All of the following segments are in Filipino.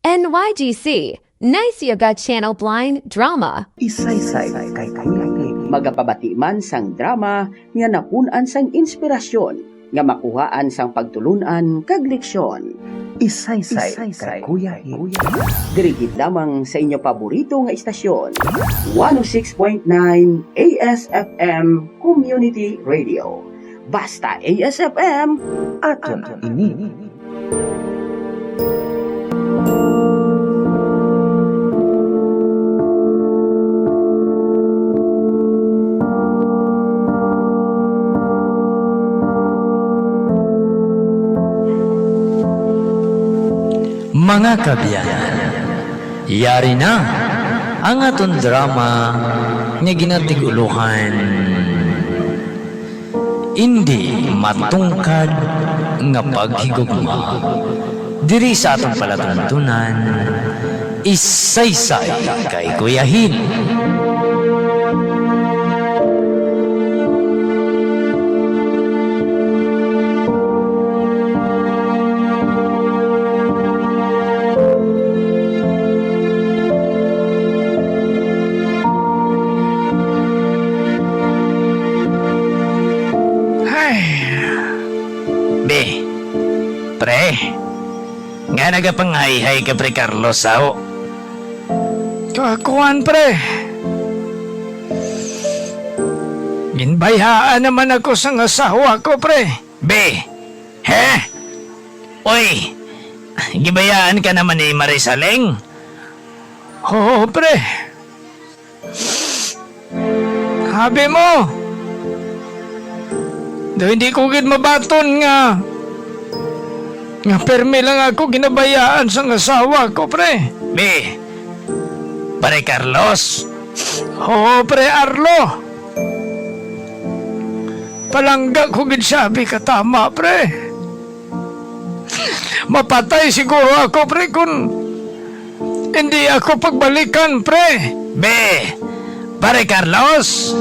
NYGC, Nice Yoga Channel Blind Drama. Isaysay kay Kuya magapabati man sang drama nga napunan sang inspirasyon nga makuhaan sang pagtulunan kag leksyon. Isaysay kay Kuya Dirigid lamang sa inyo paborito nga istasyon. 106.9 ASFM Community Radio. Basta ASFM, Aton ini Mga kabyan, yari na ang aton drama nga ginatiguluhan. Hindi matungkad nga paghigugma. Diri sa atong palatuntunan, isaysay kay Kuyahin. Ay. Nga nagapanghay-hay ka pre Carlos sao? Kakuan pre. Ginbayhaan naman ako sa asawa ko pre. Be, he? Uy, gibayaan ka naman ni Marisaleng? Oo pre. Habi mo. Do hindi ko gid mabaton nga. Nga permi lang ako ginabayaan sa asawa ko, pre. Be, pare Carlos. Oo, pre Arlo. Palangga ko gid sabi ka tama, pre. Mapatay siguro ako, pre, kung hindi ako pagbalikan, pre. Be, pare Carlos.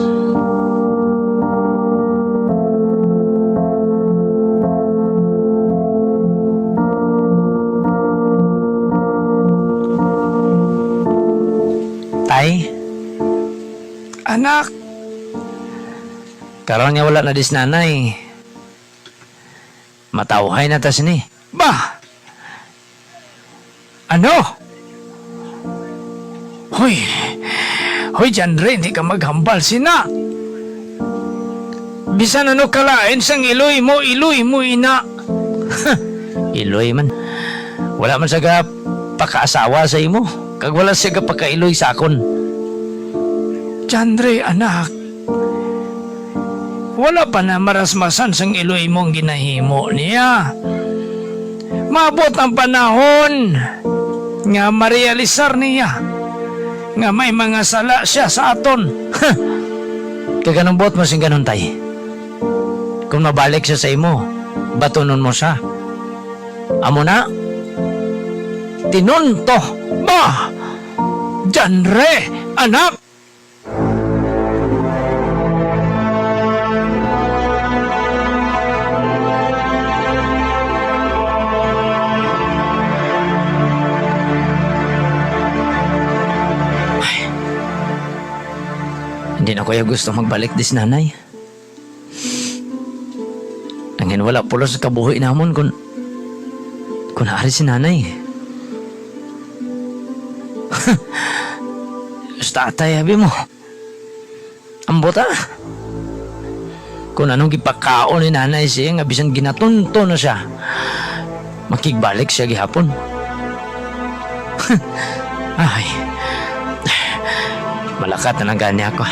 Anak? Karon nga wala na dis nanay. Matawhay na tas ni. Ba? Ano? Hoy, hoy dyan rin, hindi ka maghambal sina. Bisan ano kalain sang iloy mo, iloy mo ina. iloy man. Wala man sa pakaasawa sa imo. Kag wala siya pakailoy sa akon. Chandre, anak. Wala pa na marasmasan sang iloy mong ginahimo niya. Mabot ang panahon nga marealisar niya nga may mga sala siya sa aton. Kaganong buot mo sing ganun tay. Kung mabalik siya sa imo, batunon mo siya. Amo na, tinunto ba? Janre, anak! Hindi na kuya gusto magbalik dis nanay. Angin wala pulos sa kabuhi namon kung kung naari si nanay. Basta atay, habi mo. Ambot. Kung anong gipakaon ni nanay siya, nga bisan ginatunto na siya. Makigbalik siya gihapon. Ay. Malakat na lang gani ako.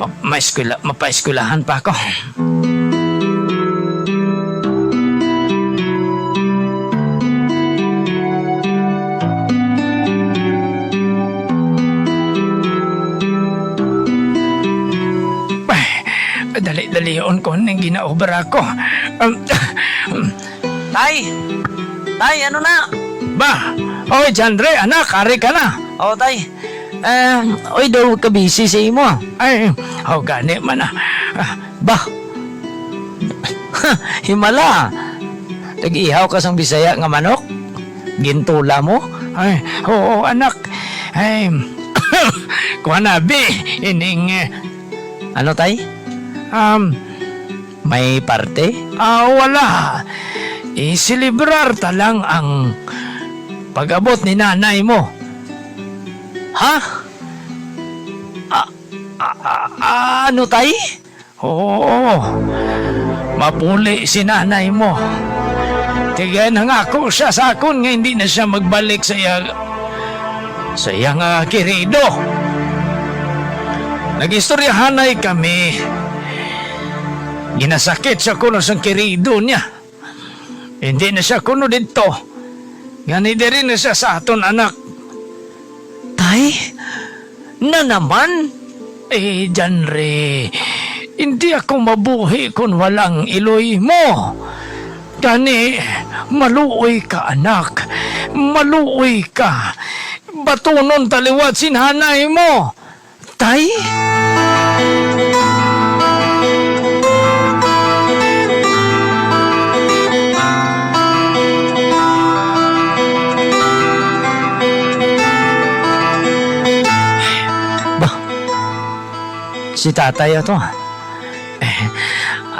Ma- Maiskula, mapaiskulahan pa ako. Dali-dalion ko nang ginaobra ko. Um, tay! Tay, ano na? Ba? Oy, Jandre, anak, kari ka na. Oo, tay. Eh, oy, daw ka busy sa imo. Ay, oh, gani man ah. Ah, Ba? Himala. Nag-ihaw ka sang Bisaya nga manok? Gintula mo? Ay, oo, anak. Ay, kuha na, be. Ining, eh, Ano tay? um, May parte? ah, wala. Isilibrar ta lang ang pag-abot ni nanay mo. Ha? Ah, ah, ah, ano tay? Oo, mapuli si nanay mo. Tigay nangako siya sa akon nga hindi na siya magbalik sa iya sa iyang uh, kirido. Nagistoryahanay kami. Ginasakit siya kuno sa kirido niya. Hindi na siya kuno dito. Ngani diri na siya sa aton anak. Tay? Na naman? Eh, Janre, hindi ako mabuhi kung walang iloy mo. Kani, maluoy ka anak. Maluoy ka. Batunon taliwat si nanay mo. Tay? Ba? Si tatay ato. Eh,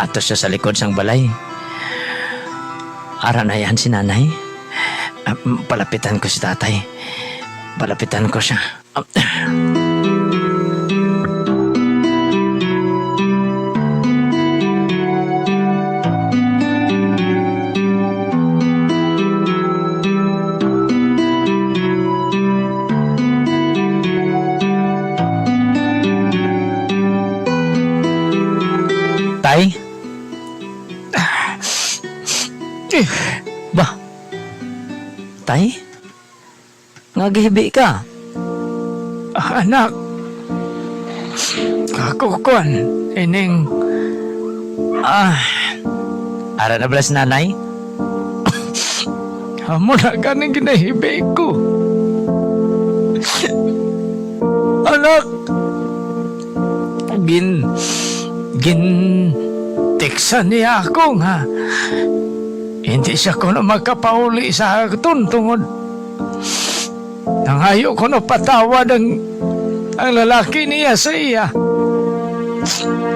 ato siya sa likod sang balay. Ara na yan si nanay. Ah, mm, Palapitan ko si tatay. Palapitan ko siya. Ah, Ngagihibi ka? anak. Kakukuan, ining Ah, ara na bala si nanay? amo na ganing ginahibi ko. Anak, gin, gin, teksan niya ako nga. Hindi siya ko na magkapauli sa aton tungod. Nangayo ko na patawad ang, ang lalaki niya sa iya.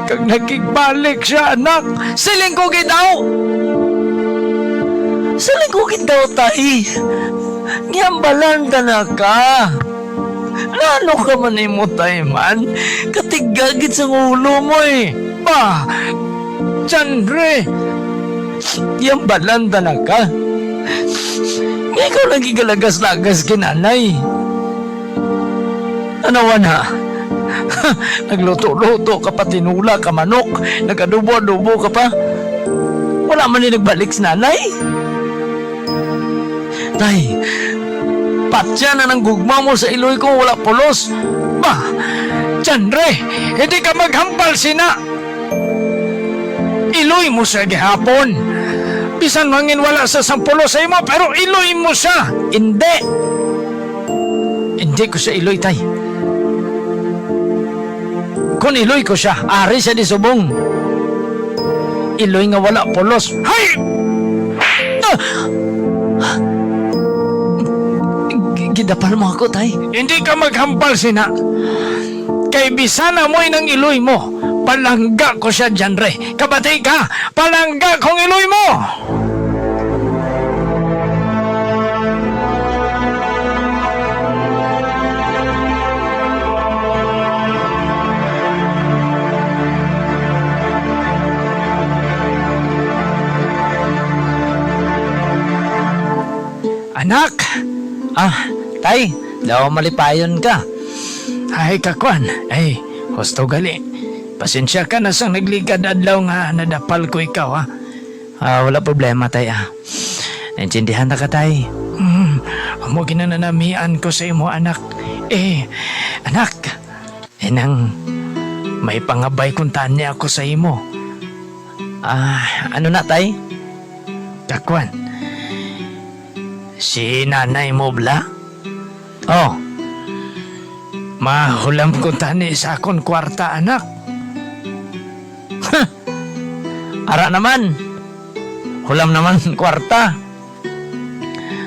Kag nakigbalik siya, anak. Siling ko daw! Siling ko daw, tay! Ngiyambalan ka na ka! Ano ka man mo, tay man? Katigagit sa ulo mo eh! Ba, Chandre, Ngiyambalan ka na ka! Ikaw nagigalagas-lagas kinanay! Ano na? Nagluto-luto ka pa, tinula ka manok, nagadubo-dubo ka pa. Wala man din nagbalik si nanay. Tay, patya na ng gugma mo sa iloy ko, wala pulos. ba, Chandre, hindi ka maghampal sina. Iloy mo siya gihapon. Bisan mangin wala sa sampulo sa imo, pero iloy mo siya. Hindi! Hindi ko siya iloy, tay. Kung iloy ko siya, ari siya di subong. Iloy nga wala pulos. Hay! Ah! Gidapal mo ako, tay. Hindi ka maghampal sina. Kay bisana mo'y ng iloy mo. Palangga ko siya, Chandre. Kabatay ka, palangga kong iloy mo. Anak, Ah, tay, daw malipayon ka. Ay, kakwan. Ay, husto gali. Pasensya ka na sa nagligad adlaw nga nadapal ko ikaw, ha? Ah, wala problema, tay. Ah. Naintindihan na ka, tay. Hmm, amo ginananamian ko sa imo, anak. Eh, anak, inang may pangabay kung tanya ako sa imo. Ah, ano na, tay? Kakwan, si nanay mo bla? Oh, Mahulam ko tani sa akong kwarta, anak. ara naman. Hulam naman kwarta.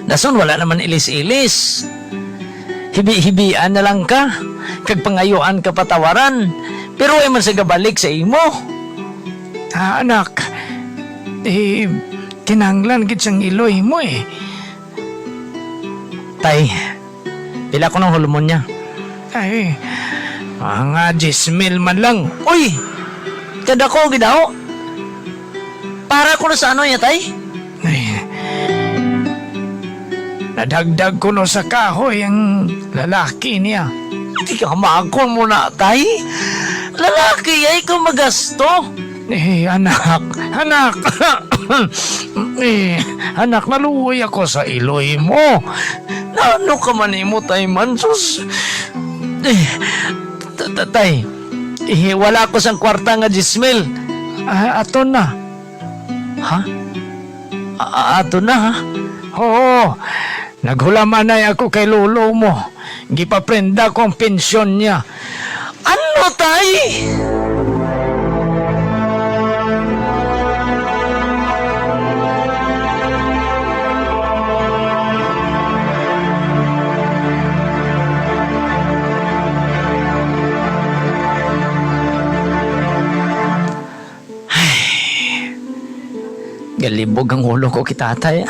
Dason wala naman ilis-ilis. Hibi-hibian na lang ka. Kag pangayuan ka patawaran. Pero ay man sa gabalik sa imo. Ah, anak, eh, kinanglan gid siyang iloy mo eh. Tay, pila ko ng hulumon niya. Ay, mga jismil man lang. Uy! Kada ko, gidaw. Para ko na sa ano ya, tay? Ay, nadagdag ko no sa kahoy ang lalaki niya. Hindi ka makakon mo na, tay. Lalaki ay ka magasto. Eh, anak, anak. eh, anak, naluoy ako sa iloy mo. Ano ka man mo, tay man, sus. Eh, t- t- tay, eh, wala ko sang kwarta nga jismil. Ah, ato na. Ha? A- ato na, ha? Oo, naghulamanay ako kay lolo mo. Gipaprenda ko ang pensyon niya. Ano, tay? Galibog ang ulo ko kitatay.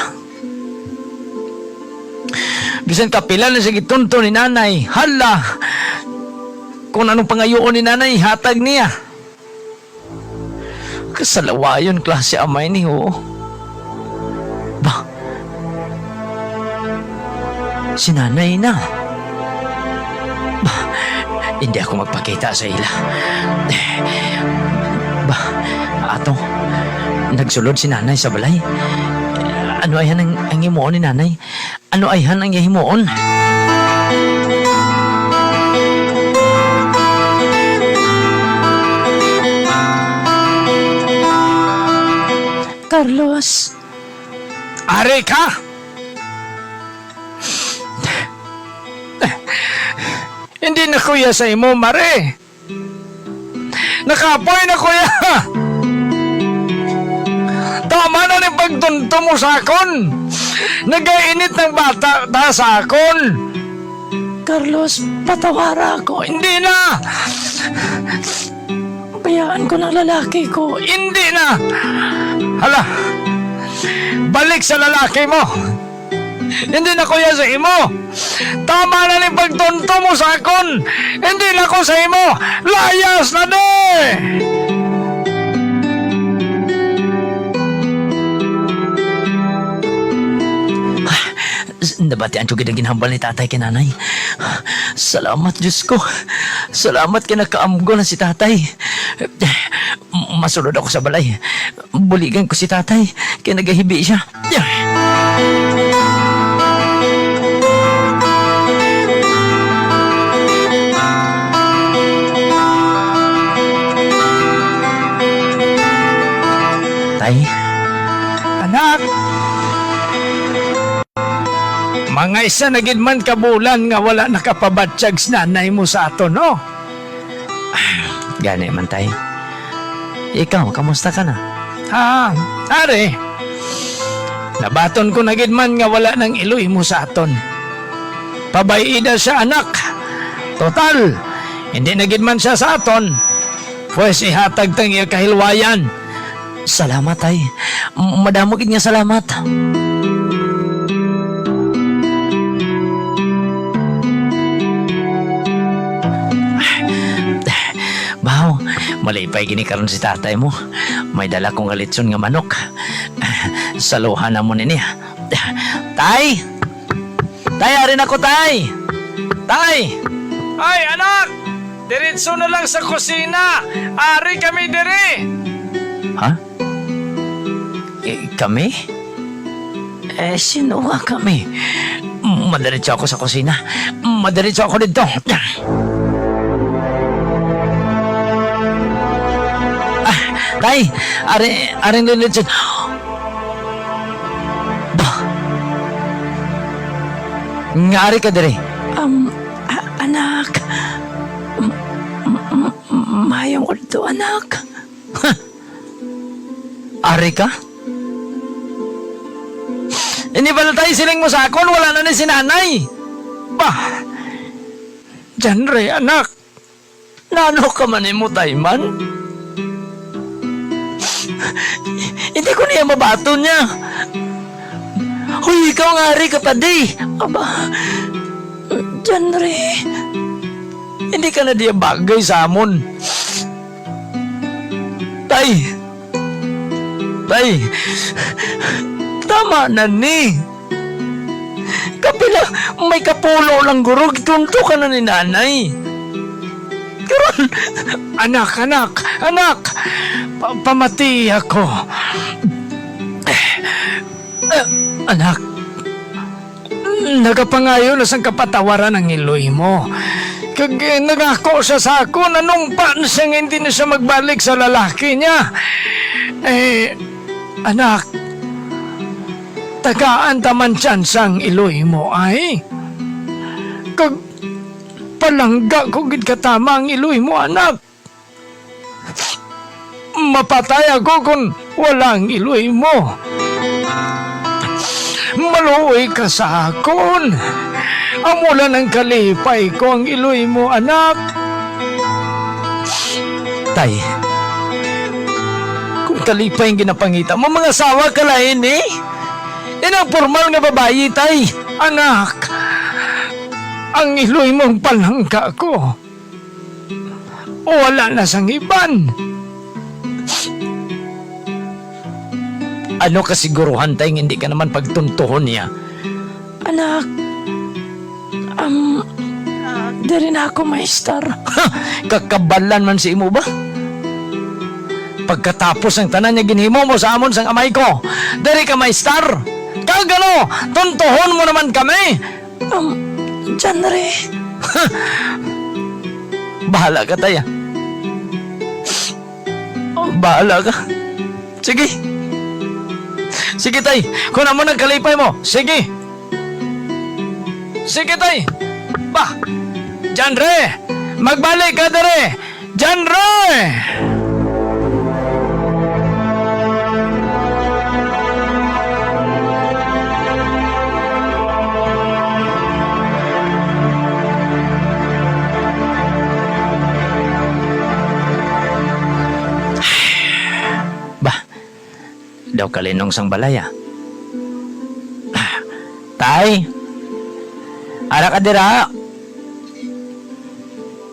Bisan kapila na sige tunto ni nanay. Hala! Kung anong pangayoon ni nanay, hatag niya. Kasalawayon klase amay ni oo. Ba? Si nanay na. Ba? Hindi ako magpakita sa ila. Ba? Ato, nagsulod si nanay sa balay. Ano ay ang, ang himuon ni nanay? Ano ay ang himuon? Carlos. Are ka! Hindi na kuya sa imo, Mare. Nakapoy na kuya! Tama na ni pagtunto mo sa akon! Nagainit ng bata ta sa akon! Carlos, patawara ako. Hindi na! Bayaan ko ng lalaki ko. Hindi na! Hala! Balik sa lalaki mo! Hindi na kuya sa imo! Tama na ni pagtunto mo sa akon! Hindi na ko sa imo! Layas na de! Nabatian ko gid ginhambal ni tatay kay nanay. Salamat Diyos ko. Salamat kay nakaamgo na si tatay. Masulod ako sa balay. Buligan ko si tatay kay nagahibi siya. Tay, Anak! Mga isa na man kabulan nga wala nakapabatsyag nanay mo sa ato, no? gani man tay. Ikaw, kamusta ka na? Ha, are. Nabaton ko na man nga wala nang iloy mo sa aton. Pabayida sa anak. Total, hindi na man siya sa aton. Pwes ihatag tang iya kahilwayan. Salamat tay. M- Madamo gid nga salamat. Baw, malipay gini karon si tatay mo. May dala kong galitson nga manok. Saluhan na mo nini. Tay! Tay, arin ako, tay! Tay! Ay, anak! Diretso na lang sa kusina. Ari kami dire. Ha? Eh, kami? Eh, sino nga kami? Madiretso ako sa kusina. Madiretso ako dito. Ah, tay, ari, ari diretso. Bah! Ngari ka dire. Um, anak. M- m- m- Mayong ko dito, anak. Ari ka? Hindi ba tayo siling mo sa? Wala na ni si nanay. Bah! Janre, anak! Nano ka man mo, Tayman? Hindi ko niya mabato niya. Huy, ikaw nga rin kapadi. Aba, dyan rin. Hindi ka na diya bagay sa amon. Tay! Tay! Tama na ni. Kapila, may kapulo lang guro. Tunto ka na ni nanay. Karon, Anak, anak, anak! Pa- pamati ako. Eh, anak, nagapangayo na sang kapatawaran ng iloy mo. Kag eh, nangako siya sa ako, nanumpa na siya hindi na siya magbalik sa lalaki niya. Eh, anak, tagaan taman siyan sang iloy mo ay. Kag palangga ko gid katama ang iloy mo anak. Mapatay ako kung walang iloy mo. Maluoy ka sa akon. Amula ng kalipay ko ang iloy mo, anak. Tay, kalipay yung ginapangita mo, mga sawa ka lain eh. Yan ang formal nga babayi, tay. Anak, ang iloy mong palangga ko. Wala na sang iban. Ano kasiguruhan tay nga hindi ka naman pagtuntuhon niya? Anak, um, di rin ako maestar. Kakabalan man si imo ba? Pagkatapos ng tanan niya ginhimo mo sa amon sang amay ko, dari ka may star. Kagano, tuntuhon mo naman kami. Um, rin. Bahala ka, Tay. Oh, bahala ka. Sige. Sige, Tay. Kunan mo ng kalipay mo. Sige. Sige, tay. Bah, dyan re. Magbalik ka dere. Dyan re. Daw kalinong sang balaya. Ah, Tay! Ara ka dira!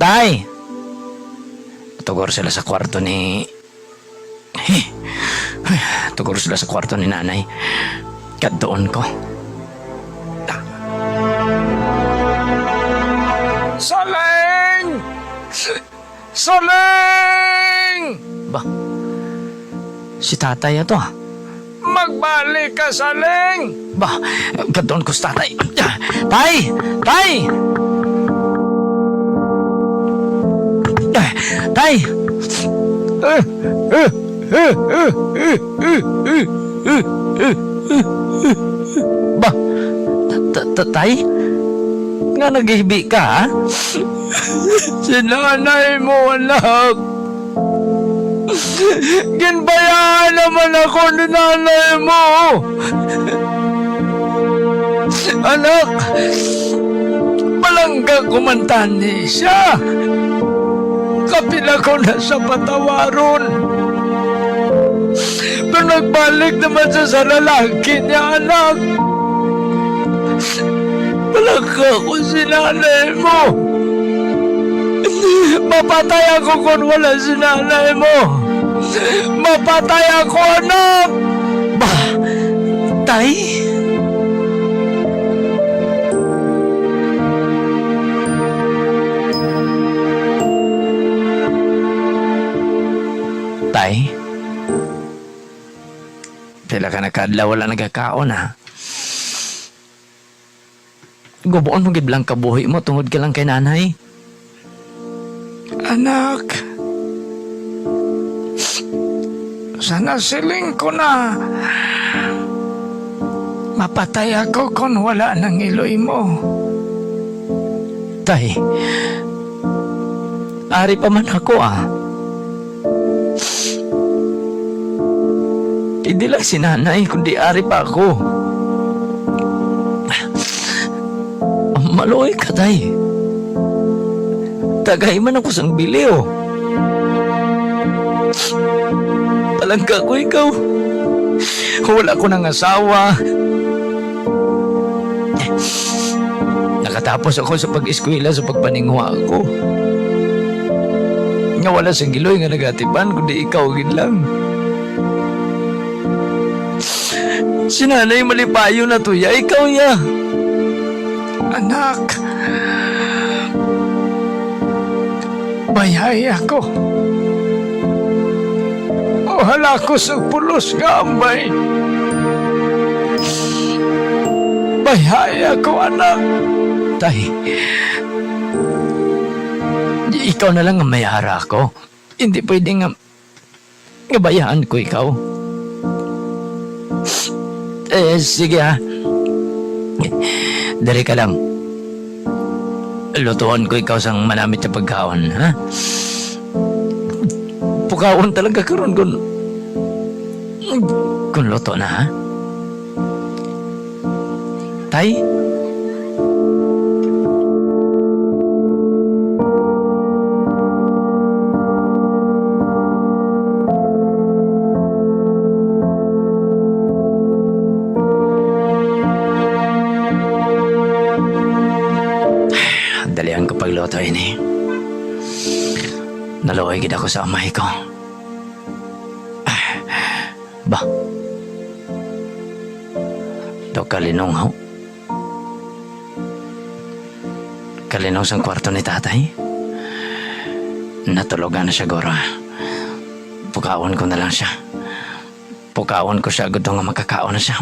Tay! Tugor sila sa kwarto ni... Eh, Tugor sila sa kwarto ni nanay. Kaddoon ko. Soleng! Soleng! Ba, si tatay ato. Magbalik ka, Soleng! Ba, kaddoon ko sa tatay. Tay! Tay! Tay! Ba, ta- ta- tay? Nga naghibi ka, ha? Sinanay mo, anak. Ginbayaan naman ako ni nanay mo. Anak, palangga kumantan ni siya. Kapila ko na sa patawaron. Pero nagbalik naman siya sa lalaki niya, anak. Palangga ko si nanay mo. Mapatay ako kung wala si nanay mo. Mapatay ako, anak! Ba, tay? Tay? Pila ka nakadlaw wala nagkakaon ha? Gubuon mo giblang kabuhi mo tungod ka lang kay nanay. Anak, Sana siling ko na mapatay ako kung wala ng iloy mo. Tay, ari pa man ako ah. Hindi lang si nanay, kundi ari pa ako. Maluoy ka, tay. Tagay man ako sang bili, oh. Palangka ko ikaw. Wala ko ng asawa. Nakatapos ako sa pag-eskwela sa pagpaningwa ko. Nga wala sang giloy nga nagatipan kundi ikaw gid lang. Si nanay malipayo na to ya, ikaw ya. Anak, bayay ako. Ohala ko sa pulos nga ambay. Bayay ako, anak. Tay, ikaw na lang ang mayara ko. Hindi pwede nga gabayaan ko ikaw. Eh, sige ha. Dari ka lang. Lutuan ko ikaw sang malamit na pagkaon, ha? Pukaon talaga karon kun kun luto na, ha? Tay? Naluoy gid ako sa amay ko. Ba? Do kalinong ho? Kalinong sa kwarto ni tatay? Natulogan na siya, Goro. Pukaon ko na lang siya. Pukaon ko siya, agad nga makakaon na siya.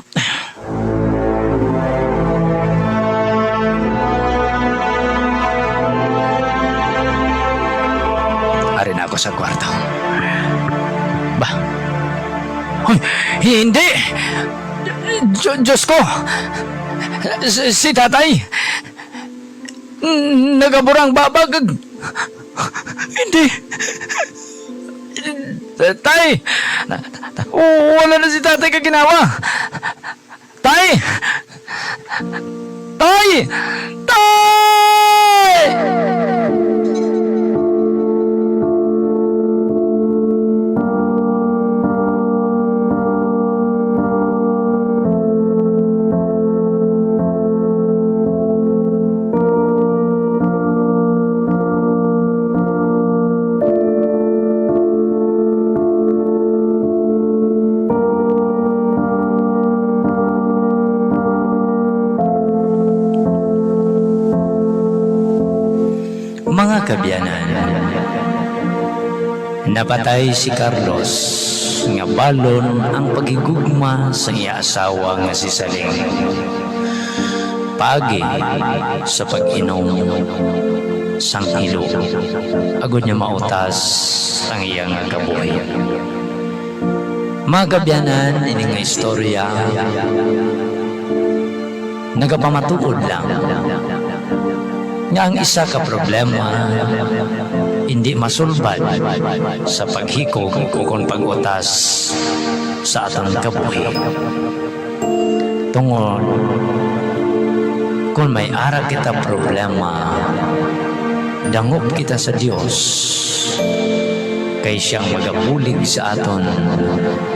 Ako sa kwarto. Ba? Hoy, hindi! Diyo- Diyos ko! Si, tatay! Nagaburang babag! Hindi! Tay! Wala na si tatay ka ginawa! Tay! Tay! Tay! Kabyanan, napatay si Carlos nga balon ang pagigugma sa iya asawa nga si Saling. Pagi sa pag-inom sang hilo, agod niya mautas ang iyang kabuhi. Mga kabyanan, ini nga istorya, nagapamatuod lang nga ang isa ka problema hindi masulbad sa paghikog o kung pag-utas sa atong kabuhi. Tungod, kung may ara kita problema, dangop kita sa Dios kay siyang magabulig sa aton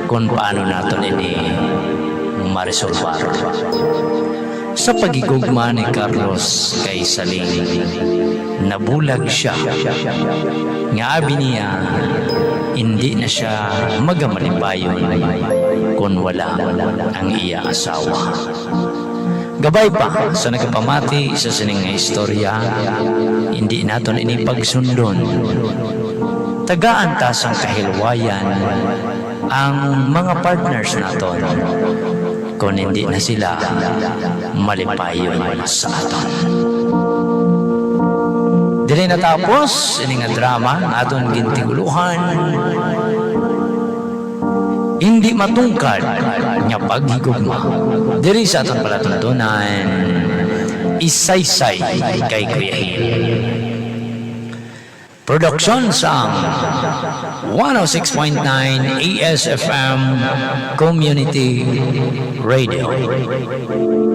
kung paano naton ini marisolbar. Sa pagigugma ni Carlos kay Saling, nabulag siya. Nga abi niya, hindi na siya magamalibayon kung wala ang iya asawa. Gabay pa sa nagpamati sa sining istorya, hindi naton ini pagsundon. Tagaan ta sang kahilwayan ang mga partners naton kung hindi na sila malipayon sa aton. Dili natapos ini nga drama nga aton gintiguluhan. Hindi matungkad nga paghigugma. Diri sa aton palatuntunan isaysay kay Kuya Hil. Production sang 106.9 ASFM Community Radio.